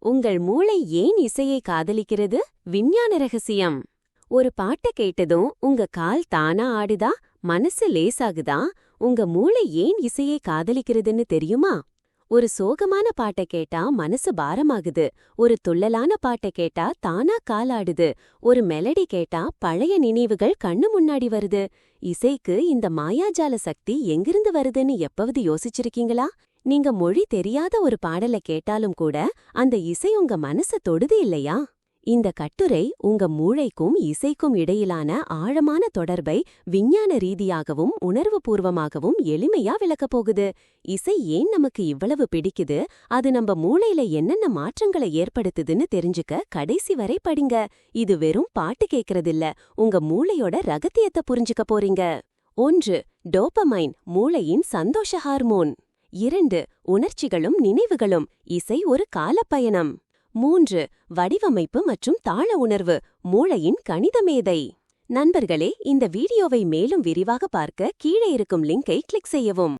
உங்கள் மூளை ஏன் இசையை காதலிக்கிறது? விஞ்ஞான ரகசியம். ஒரு பாட்டை கேட்டதும் உங்க கால் தானா ஆடுதா? மனசு லேசாகுதா? உங்க மூளை ஏன் இசையை காதலிக்கிறதுன்னு தெரியுமா? ஒரு சோகமான பாட்டை கேட்டா மனசு பாரமாகுது. ஒரு துள்ளலான பாட்டை கேட்டா தானா காலாடுது ஒரு மெலடி கேட்டா பழைய நினைவுகள் கண்ணு முன்னாடி வருது. இசைக்கு இந்த மாயாஜால சக்தி எங்கிருந்து வருதுன்னு எப்பவது யோசிச்சிருக்கீங்களா? நீங்க மொழி தெரியாத ஒரு பாடல கேட்டாலும் கூட அந்த இசை உங்க மனச தொடுது இல்லையா? இந்த கட்டுரை உங்க மூளைக்கும் இசைக்கும் இடையிலான ஆழமான தொடர்பை விஞ்ஞான ரீதியாகவும் உணர்வுபூர்வமாகவும் எளிமையா விளக்கப் போகுது. இசை ஏன் நமக்கு இவ்வளவு பிடிக்குது? அது நம்ம மூளையில என்னென்ன மாற்றங்களை ஏற்படுத்துதுன்னு தெரிஞ்சுக்க கடைசி வரை படிங்க. இது வெறும் பாட்டு கேக்குறதில்ல. உங்க மூளையோட ரகத்தியத்தை புரிஞ்சுக்க போறீங்க. ஒன்று டோபமைன் மூளையின் சந்தோஷ ஹார்மோன். இரண்டு உணர்ச்சிகளும் நினைவுகளும். இசை ஒரு காலப்பயணம். மூன்று வடிவமைப்பு மற்றும் தாள உணர்வு மூளையின் கணித மேதை நண்பர்களே இந்த வீடியோவை மேலும் விரிவாக பார்க்க கீழே இருக்கும் லிங்கை கிளிக் செய்யவும்.